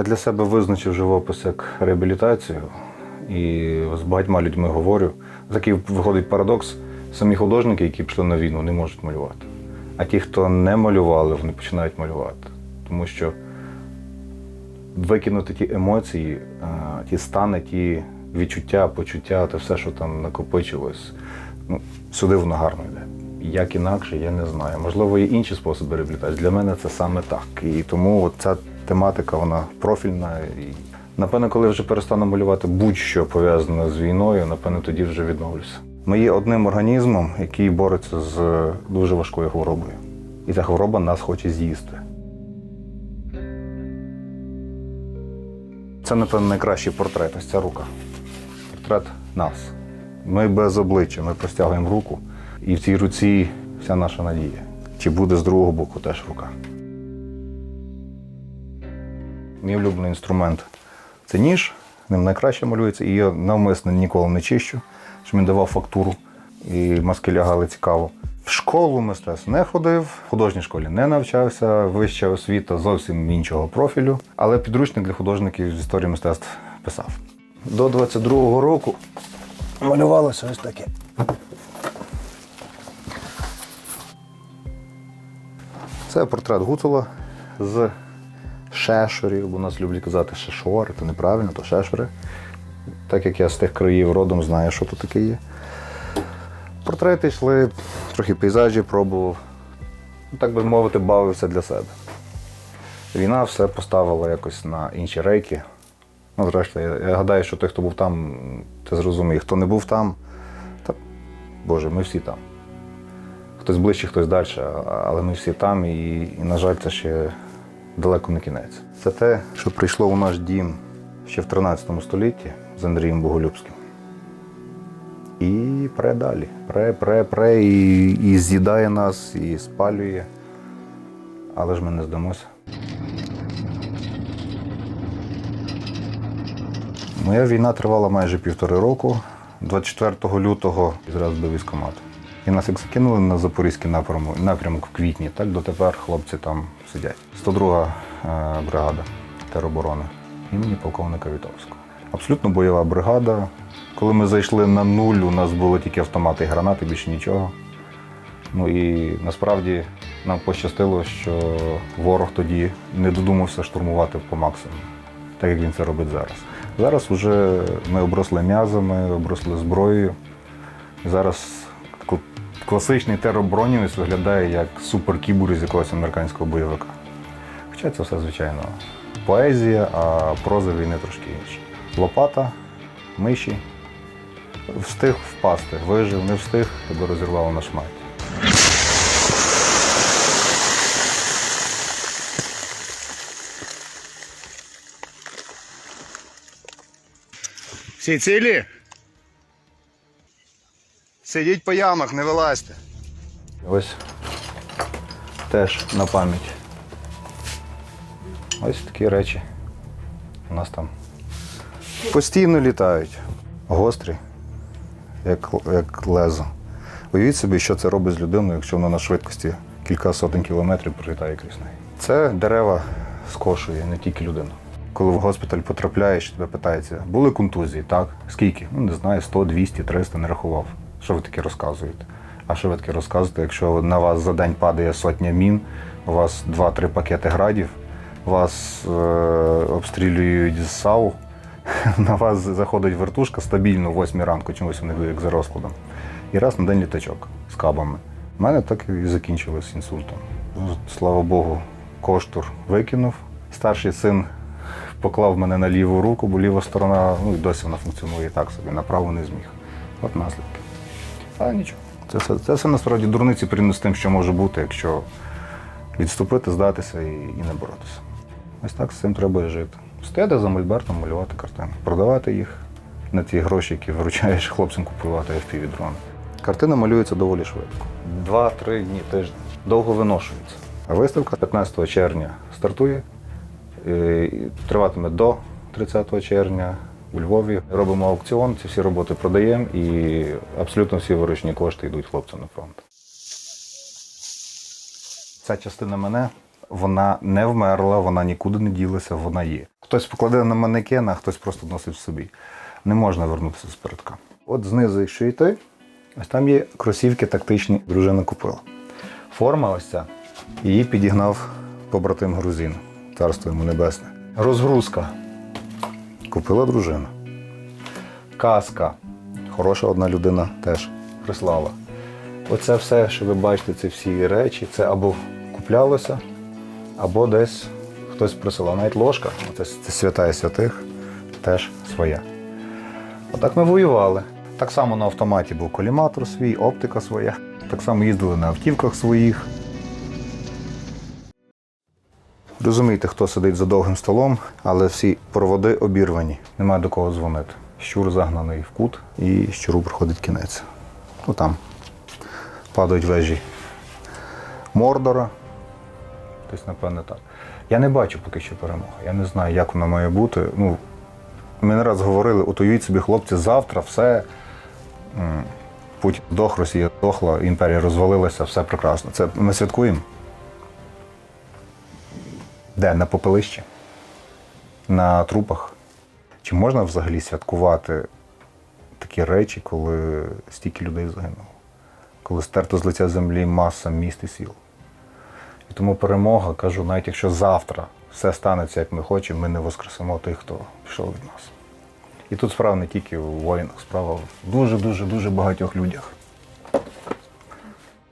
Я для себе визначив живопис як реабілітацію і з багатьма людьми говорю. Такий виходить парадокс. Самі художники, які пішли на війну, не можуть малювати. А ті, хто не малювали, вони починають малювати. Тому що викинути ті емоції, ті стани, ті відчуття, почуття, те все, що там накопичилось, ну, сюди воно гарно йде. Як інакше, я не знаю. Можливо, є інші способи реабілітації. Для мене це саме так. І тому ця тематика, вона профільна. І напевно, коли вже перестану малювати будь-що пов'язане з війною, напевно, тоді вже відновлюся. Ми є одним організмом, який бореться з дуже важкою хворобою. І ця хвороба нас хоче з'їсти. Це, напевно, найкращий портрет. Ось ця рука. Портрет нас. Ми без обличчя, ми простягуємо руку, і в цій руці вся наша надія. Чи буде з другого боку теж рука. Мій улюблений інструмент це ніж, ним найкраще малюється, і я навмисно ніколи не чищу, щоб він давав фактуру, і маски лягали цікаво. В школу мистецтв не ходив, в художній школі не навчався, вища освіта зовсім іншого профілю, але підручник для художників з історії мистецтв писав. До 22-го року малювалося ось таке. Це портрет Гуцула з шешорів, бо нас люблять казати шешори, то неправильно, то шешори. Так як я з тих країв родом знаю, що тут таке є. Портрети йшли, трохи пейзажі пробував. Ну, Так би мовити, бавився для себе. Війна все поставила якось на інші рейки. Ну, зрештою, я, я гадаю, що той, хто був там, це зрозуміє. Хто не був там, та Боже, ми всі там. Хтось ближче, хтось далі, але ми всі там, і, і на жаль, це ще далеко не кінець. Це те, що прийшло у наш дім ще в 13 столітті з Андрієм Боголюбським. І пре далі. Пре, пре, пре, і, і з'їдає нас, і спалює. Але ж ми не здамося. Моя війна тривала майже півтори року. 24 лютого зразу до військкомату. І нас як закинули на запорізький напрямок, напрямок в квітні, так дотепер хлопці там сидять. 102 е, бригада тероборони імені полковника Вітовського. Абсолютно бойова бригада. Коли ми зайшли на нуль, у нас було тільки автомати і гранати, більше нічого. Ну і насправді нам пощастило, що ворог тоді не додумався штурмувати по максимуму, так як він це робить зараз. Зараз вже ми обросли м'язами, обросли зброєю. Зараз кл- класичний теробронівець виглядає як суперкібур з якогось американського бойовика. Хоча це все, звичайно, поезія, а проза війни трошки інші. Лопата, миші. Встиг впасти, вижив, не встиг, тебе розірвало на шматі. Всі цілі? Сидіть по ямах, не вилазьте. Ось теж на пам'ять. Ось такі речі. У нас там постійно літають. Гострі, як, як лезо. Уявіть собі, що це робить з людиною, якщо вона на швидкості кілька сотень кілометрів пролітає крізь неї. Це дерева скошує не тільки людину. Коли в госпіталь потрапляєш, тебе питається, були контузії, так? Скільки? Ну, не знаю, 100, 200, 300 не рахував. Що ви таке розказуєте? А що ви таке розказуєте, якщо на вас за день падає сотня мін, у вас 2-3 пакети градів, вас е, обстрілюють з САУ, на вас заходить вертушка стабільно в 8 ранку, чомусь вони як за розкладом. І раз на день літачок з кабами. У мене так і закінчилось інсультом. Ну, Слава Богу, коштур викинув. Старший син поклав мене на ліву руку, бо ліва сторона, ну досі вона функціонує так собі, на праву не зміг. От наслідки. А нічого. Це все, це все насправді дурниці порівняно з тим, що може бути, якщо відступити, здатися і, і не боротися. Ось так з цим треба і жити. Стояти за мольбертом, малювати картини, продавати їх на ті гроші, які вручаєш хлопцям купувати fpv дрони. Картина малюється доволі швидко. Два-три дні тиждень. Довго виношується. А виставка 15 червня стартує, е, і триватиме до 30 червня. У Львові робимо аукціон, ці всі роботи продаємо і абсолютно всі виручні кошти йдуть хлопцям на фронт. Ця частина мене, вона не вмерла, вона нікуди не ділася, вона є. Хтось покладе на манекен, а хтось просто носить собі. Не можна вернутися з передка. От знизу, якщо йти, ось там є кросівки тактичні, дружина купила. Форма ось ця. Її підігнав побратим грузин. Царство йому небесне. Розгрузка. Купила дружина. Каска. Хороша одна людина теж прислала. Оце все, що ви бачите, ці всі речі, це або куплялося, або десь хтось присилав. Навіть ложка, це, це свята святих, теж своя. Отак ми воювали. Так само на автоматі був коліматор свій, оптика своя. Так само їздили на автівках своїх. Розумієте, хто сидить за довгим столом, але всі проводи обірвані. Немає до кого дзвонити. Щур загнаний в кут, і щуру приходить кінець. Ну там падають вежі Мордора. Тобто, напевне, так. Я не бачу поки що перемоги. Я не знаю, як вона має бути. Ну, ми не раз говорили, от уявіть собі, хлопці, завтра все. Путін здох, Росія здохла, імперія розвалилася, все прекрасно. Це ми святкуємо. Де? На попелищі? На трупах? Чи можна взагалі святкувати такі речі, коли стільки людей загинуло? Коли стерто з лиця землі маса міст і сіл? І тому перемога, кажу, навіть якщо завтра все станеться, як ми хочемо, ми не воскресимо тих, хто пішов від нас. І тут справа не тільки в воїнах, справа в дуже-дуже дуже багатьох людях.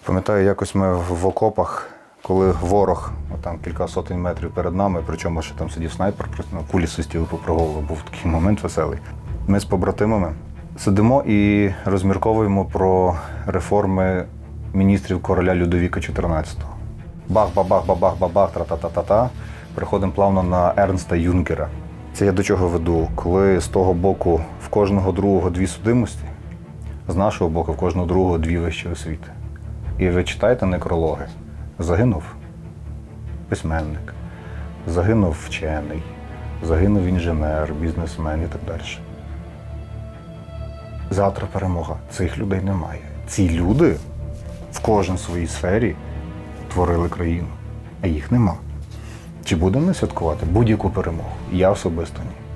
Пам'ятаю, якось ми в окопах, коли ворог там кілька сотень метрів перед нами, причому ще там сидів снайпер, кулі свистіли по був такий момент веселий. Ми з побратимами сидимо і розмірковуємо про реформи міністрів короля Людовіка XIV. Бах-бах-бах-бах-бах-бах, тра-та-та-та-та. Переходимо плавно на Ернста Юнкера. Це я до чого веду? Коли з того боку в кожного другого дві судимості, з нашого боку в кожного другого дві вищі освіти. І ви читаєте некрологи. Загинув письменник, загинув вчений, загинув інженер, бізнесмен і так далі. Завтра перемога. Цих людей немає. Ці люди в кожній своїй сфері творили країну, а їх нема. Чи будемо ми святкувати будь-яку перемогу? Я особисто ні.